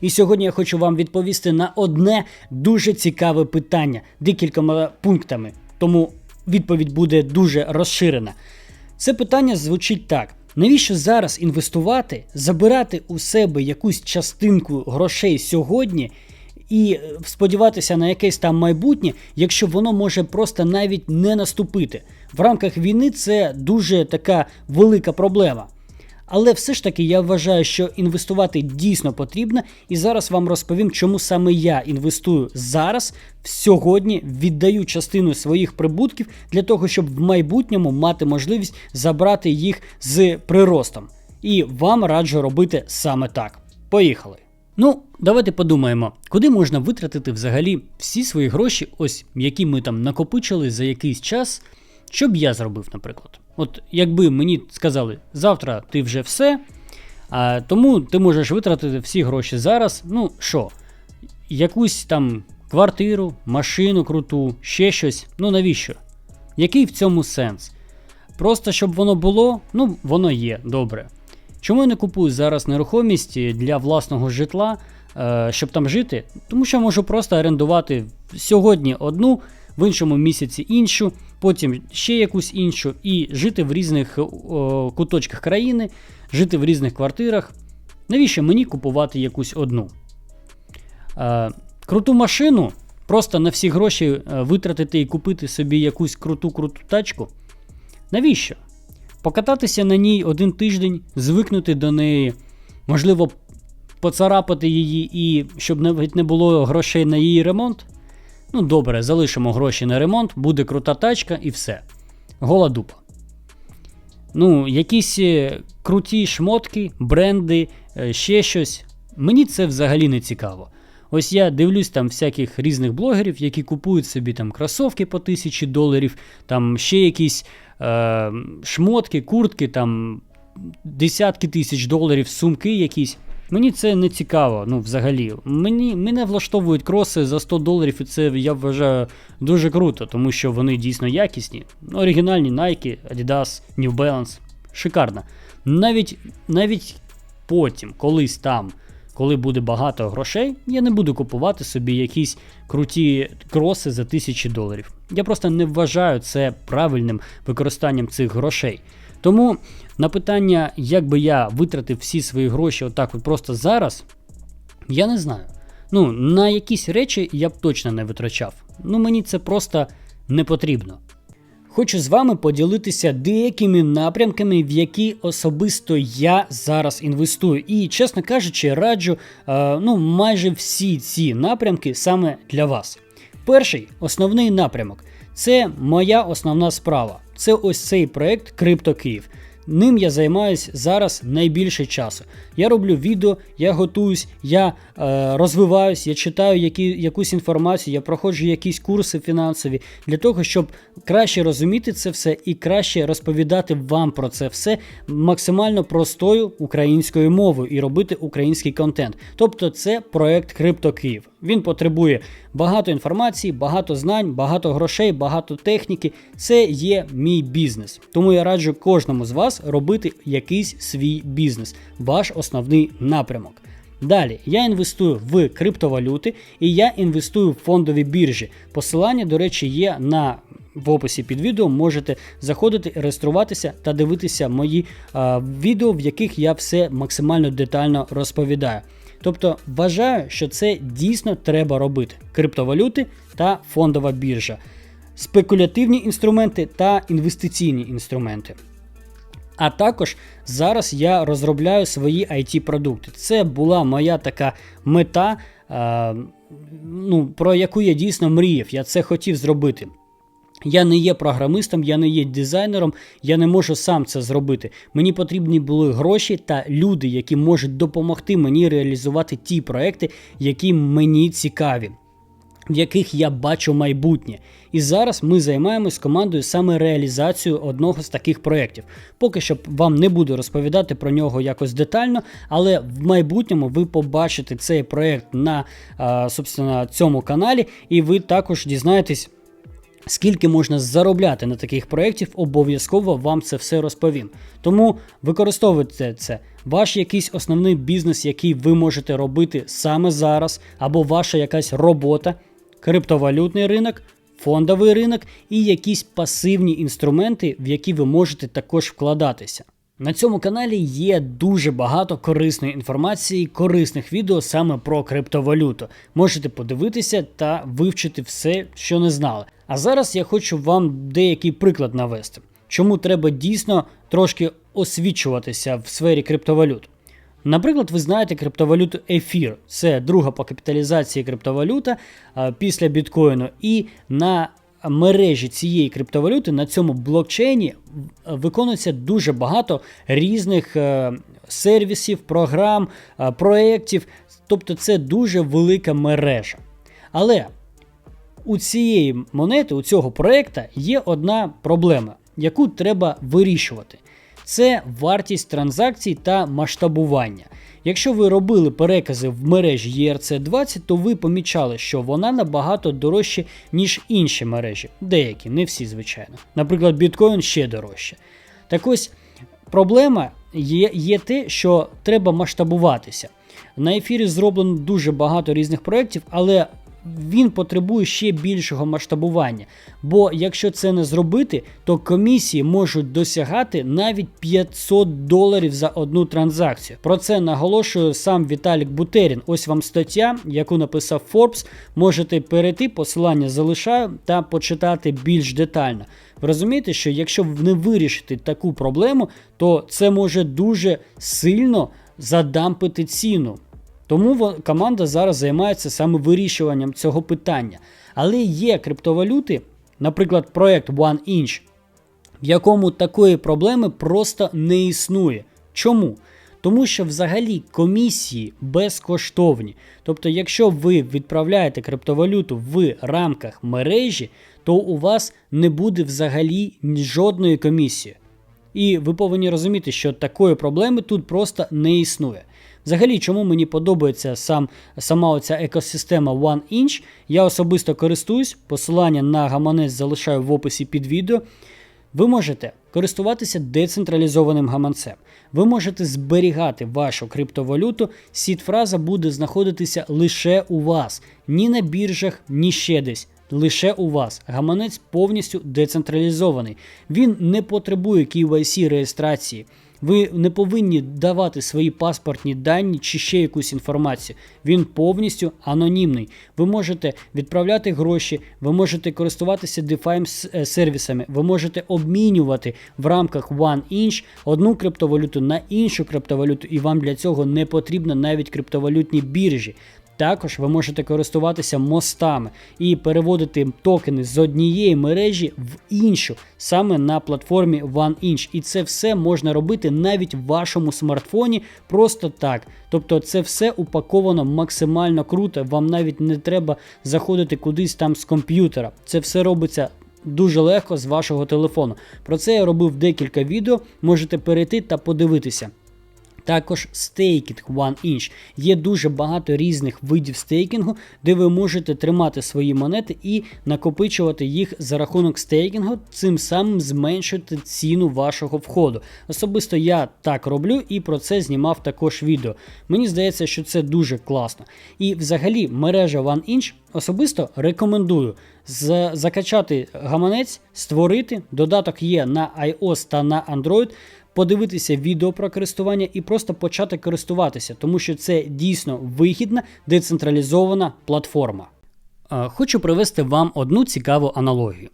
І сьогодні я хочу вам відповісти на одне дуже цікаве питання декількома пунктами. Тому відповідь буде дуже розширена. Це питання звучить так: навіщо зараз інвестувати, забирати у себе якусь частинку грошей сьогодні і е, сподіватися на якесь там майбутнє, якщо воно може просто навіть не наступити? В рамках війни це дуже така велика проблема. Але все ж таки я вважаю, що інвестувати дійсно потрібно, і зараз вам розповім, чому саме я інвестую зараз, сьогодні, віддаю частину своїх прибутків для того, щоб в майбутньому мати можливість забрати їх з приростом. І вам раджу робити саме так. Поїхали! Ну, давайте подумаємо, куди можна витратити взагалі всі свої гроші, ось які ми там накопичили за якийсь час. Що б я зробив, наприклад? От якби мені сказали, завтра ти вже все, а, тому ти можеш витратити всі гроші зараз. Ну що, якусь там квартиру, машину круту, ще щось. Ну навіщо? Який в цьому сенс? Просто щоб воно було, ну воно є, добре. Чому я не купую зараз нерухомість для власного житла, е, щоб там жити? Тому що можу просто орендувати сьогодні одну, в іншому місяці іншу, потім ще якусь іншу, і жити в різних о, куточках країни, жити в різних квартирах. Навіщо мені купувати якусь одну? Е, круту машину, просто на всі гроші е, витратити і купити собі якусь круту-круту тачку. Навіщо? Покататися на ній один тиждень, звикнути до неї, можливо, поцарапати її, і щоб навіть не було грошей на її ремонт. Ну, добре, залишимо гроші на ремонт, буде крута тачка і все. Гола дупа. Ну, якісь е, круті шмотки, бренди, е, ще щось. Мені це взагалі не цікаво. Ось я дивлюсь там всяких різних блогерів, які купують собі там кросовки по тисячі доларів, там ще якісь е, шмотки, куртки, там десятки тисяч доларів, сумки якісь. Мені це не цікаво, ну взагалі. Мені мене влаштовують кроси за 100 доларів, і це я вважаю дуже круто, тому що вони дійсно якісні. Оригінальні Nike, Adidas, New Balance. Шикарно. Навіть, навіть потім, колись там, коли буде багато грошей, я не буду купувати собі якісь круті кроси за тисячі доларів. Я просто не вважаю це правильним використанням цих грошей. Тому на питання, як би я витратив всі свої гроші отак от просто зараз, я не знаю. Ну, на якісь речі я б точно не витрачав. Ну, мені це просто не потрібно. Хочу з вами поділитися деякими напрямками, в які особисто я зараз інвестую. І, чесно кажучи, раджу е, ну, майже всі ці напрямки саме для вас. Перший основний напрямок це моя основна справа. Це ось цей проект Крипто Київ. Ним я займаюся зараз найбільше часу. Я роблю відео, я готуюсь, я е, розвиваюсь, я читаю які, якусь інформацію, я проходжу якісь курси фінансові для того, щоб краще розуміти це все і краще розповідати вам про це все максимально простою українською мовою і робити український контент. Тобто, це проект Крипто Київ. Він потребує багато інформації, багато знань, багато грошей, багато техніки. Це є мій бізнес. Тому я раджу кожному з вас робити якийсь свій бізнес, ваш основний напрямок. Далі я інвестую в криптовалюти і я інвестую в фондові біржі. Посилання, до речі, є на в описі під відео. Можете заходити, реєструватися та дивитися мої а, відео, в яких я все максимально детально розповідаю. Тобто вважаю, що це дійсно треба робити: криптовалюти та фондова біржа, спекулятивні інструменти та інвестиційні інструменти. А також зараз я розробляю свої IT-продукти. Це була моя така мета, е, ну, про яку я дійсно мріяв. Я це хотів зробити. Я не є програмистом, я не є дизайнером, я не можу сам це зробити. Мені потрібні були гроші та люди, які можуть допомогти мені реалізувати ті проекти, які мені цікаві. В яких я бачу майбутнє. І зараз ми займаємось командою саме реалізацією одного з таких проєктів. Поки що вам не буду розповідати про нього якось детально, але в майбутньому ви побачите цей проєкт на собственно, цьому каналі, і ви також дізнаєтесь Скільки можна заробляти на таких проєктів, обов'язково вам це все розповім. Тому використовуйте це, ваш якийсь основний бізнес, який ви можете робити саме зараз, або ваша якась робота, криптовалютний ринок, фондовий ринок і якісь пасивні інструменти, в які ви можете також вкладатися. На цьому каналі є дуже багато корисної інформації, корисних відео саме про криптовалюту. Можете подивитися та вивчити все, що не знали. А зараз я хочу вам деякий приклад навести, чому треба дійсно трошки освічуватися в сфері криптовалют. Наприклад, ви знаєте криптовалюту Ефір, це друга по капіталізації криптовалюта після біткоїну. І на мережі цієї криптовалюти на цьому блокчейні виконується дуже багато різних е, сервісів, програм, е, проєктів. Тобто це дуже велика мережа. Але у цієї монети, у цього проєкта є одна проблема, яку треба вирішувати. Це вартість транзакцій та масштабування. Якщо ви робили перекази в мережі ERC20, то ви помічали, що вона набагато дорожче, ніж інші мережі. Деякі, не всі, звичайно. Наприклад, біткоін ще дорожче. Так ось проблема є, є те, що треба масштабуватися. На ефірі зроблено дуже багато різних проєктів, але він потребує ще більшого масштабування. Бо якщо це не зробити, то комісії можуть досягати навіть 500 доларів за одну транзакцію. Про це наголошує сам Віталік Бутерін. Ось вам стаття, яку написав Forbes. Можете перейти, посилання залишаю та почитати більш детально. Ви розумієте, що якщо не вирішити таку проблему, то це може дуже сильно задампити ціну. Тому команда зараз займається саме вирішуванням цього питання. Але є криптовалюти, наприклад, проект OneInch, в якому такої проблеми просто не існує. Чому? Тому що взагалі комісії безкоштовні. Тобто, якщо ви відправляєте криптовалюту в рамках мережі, то у вас не буде взагалі жодної комісії. І ви повинні розуміти, що такої проблеми тут просто не існує. Взагалі, чому мені подобається сам, сама оця екосистема OneInch, я особисто користуюсь, посилання на гаманець залишаю в описі під відео. Ви можете користуватися децентралізованим гаманцем. Ви можете зберігати вашу криптовалюту, сіт-фраза буде знаходитися лише у вас, ні на біржах, ні ще десь. Лише у вас. Гаманець повністю децентралізований. Він не потребує KYC реєстрації. Ви не повинні давати свої паспортні дані чи ще якусь інформацію. Він повністю анонімний. Ви можете відправляти гроші, ви можете користуватися DeFi е, сервісами, ви можете обмінювати в рамках OneInch одну криптовалюту на іншу криптовалюту, і вам для цього не потрібно навіть криптовалютні біржі. Також ви можете користуватися мостами і переводити токени з однієї мережі в іншу, саме на платформі OneInch. І це все можна робити навіть в вашому смартфоні просто так. Тобто це все упаковано максимально круто. Вам навіть не треба заходити кудись там з комп'ютера. Це все робиться. Дуже легко з вашого телефону. Про це я робив декілька відео, можете перейти та подивитися. Також стейкінг One-Inch. Є дуже багато різних видів стейкінгу, де ви можете тримати свої монети і накопичувати їх за рахунок стейкінгу, цим самим зменшити ціну вашого входу. Особисто я так роблю і про це знімав також відео. Мені здається, що це дуже класно. І взагалі мережа One-Inch особисто рекомендую закачати гаманець, створити. Додаток є на iOS та на Android подивитися відео про користування і просто почати користуватися, тому що це дійсно вигідна децентралізована платформа. Хочу привести вам одну цікаву аналогію.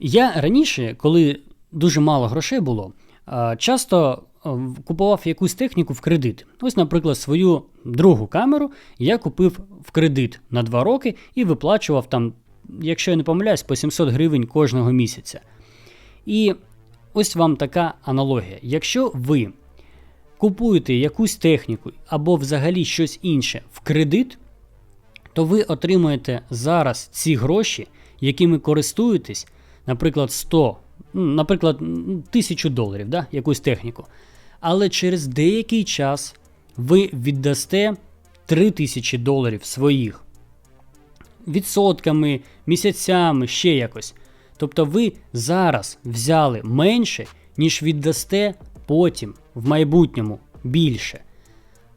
Я раніше, коли дуже мало грошей було, часто купував якусь техніку в кредит. Ось, наприклад, свою другу камеру я купив в кредит на 2 роки і виплачував там, якщо я не помиляюсь, по 700 гривень кожного місяця. І Ось вам така аналогія. Якщо ви купуєте якусь техніку або взагалі щось інше в кредит, то ви отримуєте зараз ці гроші, якими користуєтесь, наприклад, 100, ну, наприклад, 1000 доларів, да, якусь техніку. Але через деякий час ви віддасте 3000 доларів своїх. відсотками, місяцями, ще якось. Тобто ви зараз взяли менше, ніж віддасте потім, в майбутньому, більше.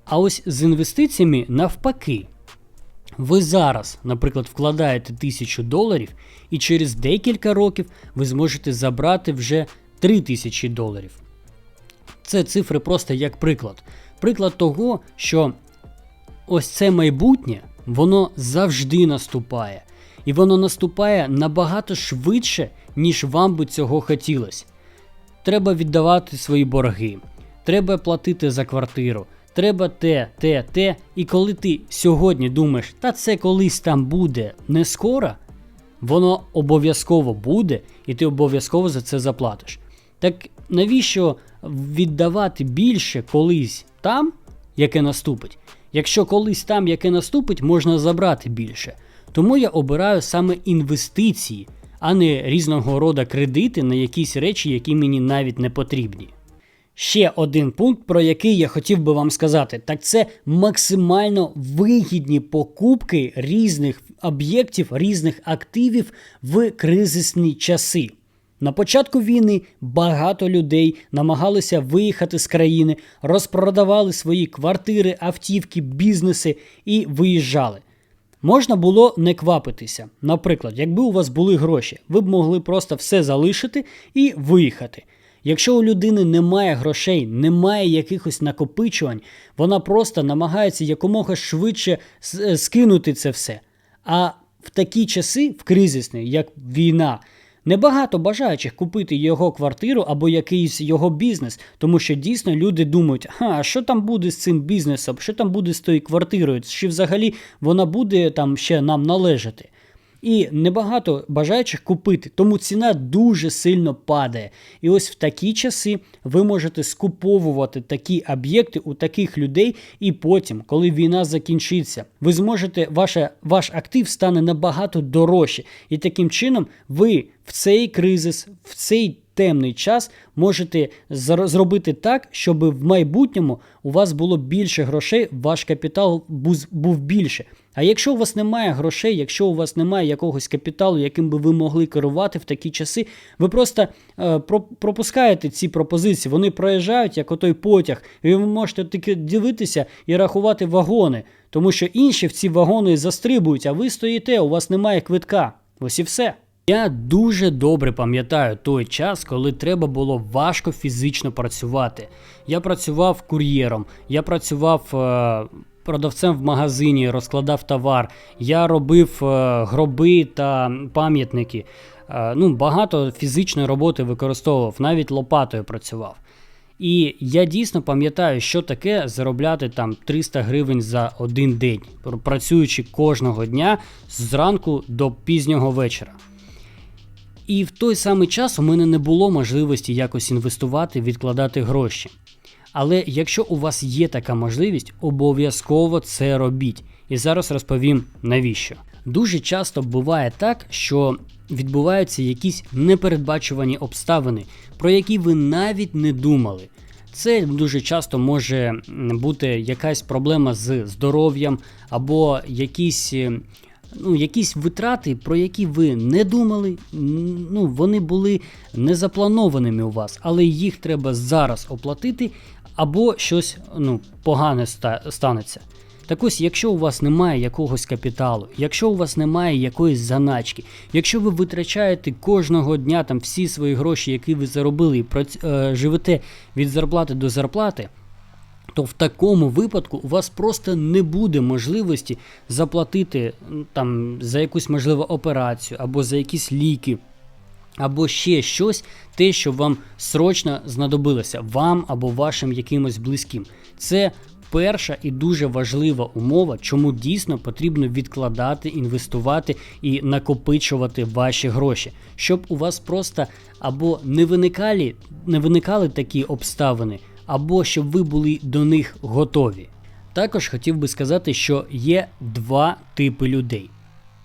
А ось з інвестиціями навпаки. Ви зараз, наприклад, вкладаєте 1000 доларів, і через декілька років ви зможете забрати вже 3000 доларів. Це цифри просто як приклад. Приклад того, що ось це майбутнє, воно завжди наступає. І воно наступає набагато швидше, ніж вам би цього хотілося. Треба віддавати свої борги, треба платити за квартиру, треба те, те, те. І коли ти сьогодні думаєш, та це колись там буде не скоро, воно обов'язково буде, і ти обов'язково за це заплатиш. Так навіщо віддавати більше колись там, яке наступить? Якщо колись там, яке наступить, можна забрати більше. Тому я обираю саме інвестиції, а не різного роду кредити на якісь речі, які мені навіть не потрібні. Ще один пункт, про який я хотів би вам сказати, так це максимально вигідні покупки різних об'єктів, різних активів в кризисні часи. На початку війни багато людей намагалися виїхати з країни, розпродавали свої квартири, автівки, бізнеси і виїжджали. Можна було не квапитися. Наприклад, якби у вас були гроші, ви б могли просто все залишити і виїхати. Якщо у людини немає грошей, немає якихось накопичувань, вона просто намагається якомога швидше скинути це все. А в такі часи, в кризисні, як війна, небагато бажаючих купити його квартиру або якийсь його бізнес, тому що дійсно люди думають, а що там буде з цим бізнесом, що там буде з тою квартирою, чи взагалі вона буде там ще нам належати. І небагато бажаючих купити, тому ціна дуже сильно падає. І ось в такі часи ви можете скуповувати такі об'єкти у таких людей, і потім, коли війна закінчиться, ви зможете, ваша, ваш актив стане набагато дорожче. І таким чином ви в цей кризис, в цей темний час можете зар- зробити так, щоб в майбутньому у вас було більше грошей, ваш капітал був більше. А якщо у вас немає грошей, якщо у вас немає якогось капіталу, яким би ви могли керувати в такі часи, ви просто е, про- пропускаєте ці пропозиції. Вони проїжджають як отой потяг, і ви можете тільки дивитися і рахувати вагони, тому що інші в ці вагони застрибують, а ви стоїте, у вас немає квитка. Ось і все. Я дуже добре пам'ятаю той час, коли треба було важко фізично працювати. Я працював кур'єром, я працював е, продавцем в магазині, розкладав товар, я робив е, гроби та пам'ятники. Е, ну, багато фізичної роботи використовував, навіть лопатою працював. І я дійсно пам'ятаю, що таке заробляти там 300 гривень за один день, працюючи кожного дня зранку до пізнього вечора. І в той самий час у мене не було можливості якось інвестувати, відкладати гроші. Але якщо у вас є така можливість, обов'язково це робіть. І зараз розповім навіщо. Дуже часто буває так, що відбуваються якісь непередбачувані обставини, про які ви навіть не думали. Це дуже часто може бути якась проблема з здоров'ям або якісь, е, ну, якісь витрати, про які ви не думали. Ну, вони були не запланованими у вас, але їх треба зараз оплатити, або щось ну, погане станеться. Так ось, якщо у вас немає якогось капіталу, якщо у вас немає якоїсь заначки, якщо ви витрачаєте кожного дня там всі свої гроші, які ви заробили, і е, живете від зарплати до зарплати, то в такому випадку у вас просто не буде можливості заплатити там за якусь можливо операцію або за якісь ліки. Або ще щось, те, що вам срочно знадобилося, вам або вашим якимось близьким. Це перша і дуже важлива умова, чому дійсно потрібно відкладати, інвестувати і накопичувати ваші гроші, щоб у вас просто або не виникали, не виникали такі обставини, або щоб ви були до них готові. Також хотів би сказати, що є два типи людей.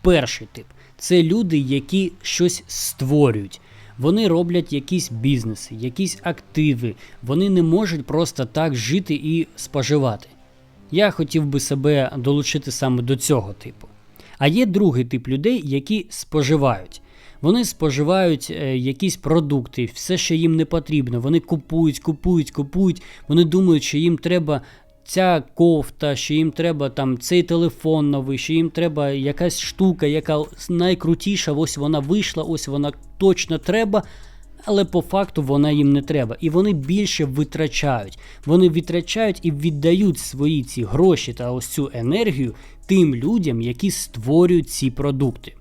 Перший тип це люди, які щось створюють. Вони роблять якісь бізнеси, якісь активи. Вони не можуть просто так жити і споживати. Я хотів би себе долучити саме до цього типу. А є другий тип людей, які споживають. Вони споживають е, якісь продукти, все, що їм не потрібно. Вони купують, купують, купують. Вони думають, що їм треба ця кофта, що їм треба там цей телефон новий, що їм треба якась штука, яка найкрутіша, ось вона вийшла, ось вона точно треба. Але по факту вона їм не треба. І вони більше витрачають. Вони витрачають і віддають свої ці гроші та ось цю енергію тим людям, які створюють ці продукти.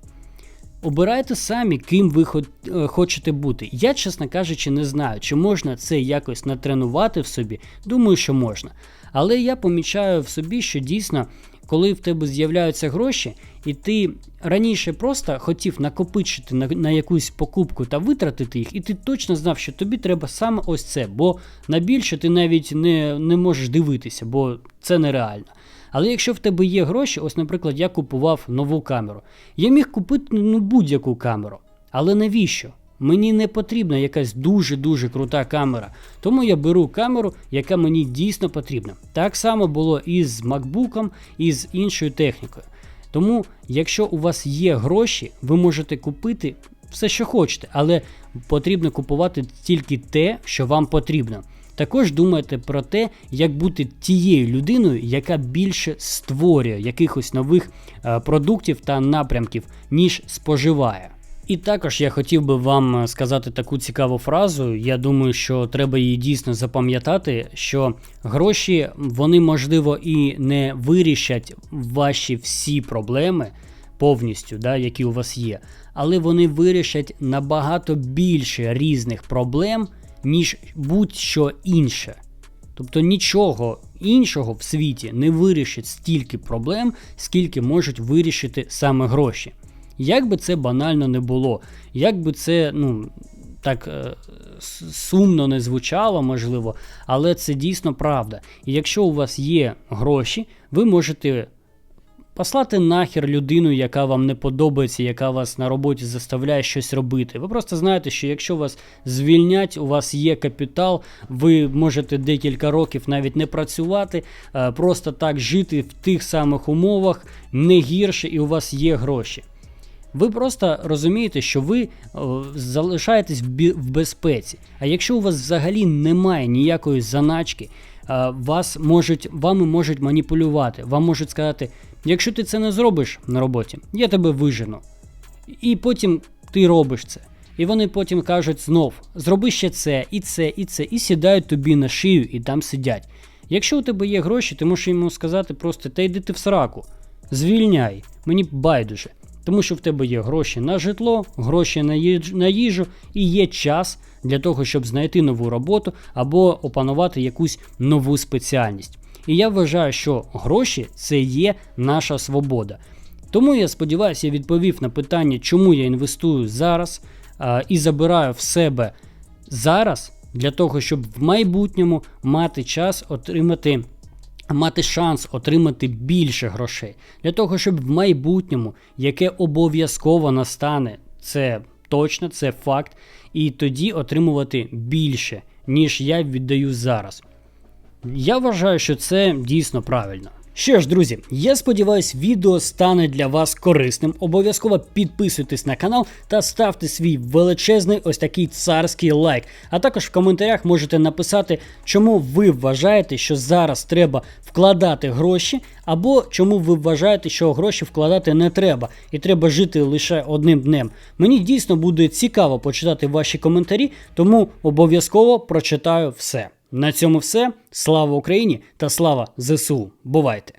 Обирайте самі, ким ви е, хочете бути. Я, чесно кажучи, не знаю, чи можна це якось натренувати в собі. Думаю, що можна. Але я помічаю в собі, що дійсно, коли в тебе з'являються гроші, і ти раніше просто хотів накопичити на, на якусь покупку та витратити їх, і ти точно знав, що тобі треба саме ось це, бо на більше ти навіть не, не можеш дивитися, бо це нереально. Але якщо в тебе є гроші, ось, наприклад, я купував нову камеру. Я міг купити ну, будь-яку камеру. Але навіщо? Мені не потрібна якась дуже-дуже крута камера. Тому я беру камеру, яка мені дійсно потрібна. Так само було і з MacBook, і з іншою технікою. Тому, якщо у вас є гроші, ви можете купити все, що хочете, але потрібно купувати тільки те, що вам потрібно. Також думайте про те, як бути тією людиною, яка більше створює якихось нових е, продуктів та напрямків, ніж споживає. І також я хотів би вам сказати таку цікаву фразу. Я думаю, що треба її дійсно запам'ятати, що гроші вони можливо і не вирішать ваші всі проблеми повністю, да, які у вас є, але вони вирішать набагато більше різних проблем, ніж будь-що інше. Тобто нічого іншого в світі не вирішить стільки проблем, скільки можуть вирішити саме гроші. Як би це банально не було, як би це ну, так е, сумно не звучало, можливо, але це дійсно правда. І якщо у вас є гроші, ви можете послати нахер людину, яка вам не подобається, яка вас на роботі заставляє щось робити. Ви просто знаєте, що якщо вас звільнять, у вас є капітал, ви можете декілька років навіть не працювати, е, просто так жити в тих самих умовах, не гірше, і у вас є гроші. Ви просто розумієте, що ви о, залишаєтесь в безпеці. А якщо у вас взагалі немає ніякої заначки, е, вас можуть, вами можуть маніпулювати. Вам можуть сказати, якщо ти це не зробиш на роботі, я тебе вижену. І потім ти робиш це. І вони потім кажуть знов: зроби ще це, і це, і це, і сідають тобі на шию і там сидять. Якщо у тебе є гроші, ти можеш йому сказати просто та йди ти в сраку, звільняй, мені байдуже. Тому що в тебе є гроші на житло, гроші на їж- на їжу і є час для того, щоб знайти нову роботу або опанувати якусь нову спеціальність. І я вважаю, що гроші це є наша свобода. Тому я сподіваюся, я відповів на питання, чому я інвестую зараз а, і забираю в себе зараз для того, щоб в майбутньому мати час отримати. Мати шанс отримати більше грошей для того, щоб в майбутньому, яке обов'язково настане, це точно, це факт, і тоді отримувати більше, ніж я віддаю зараз. Я вважаю, що це дійсно правильно. Що ж, друзі, я сподіваюсь, відео стане для вас корисним. Обов'язково підписуйтесь на канал та ставте свій величезний ось такий царський лайк. А також в коментарях можете написати, чому ви вважаєте, що зараз треба вкладати гроші, або чому ви вважаєте, що гроші вкладати не треба, і треба жити лише одним днем. Мені дійсно буде цікаво почитати ваші коментарі, тому обов'язково прочитаю все. На цьому все. Слава Україні та слава ЗСУ. Бувайте!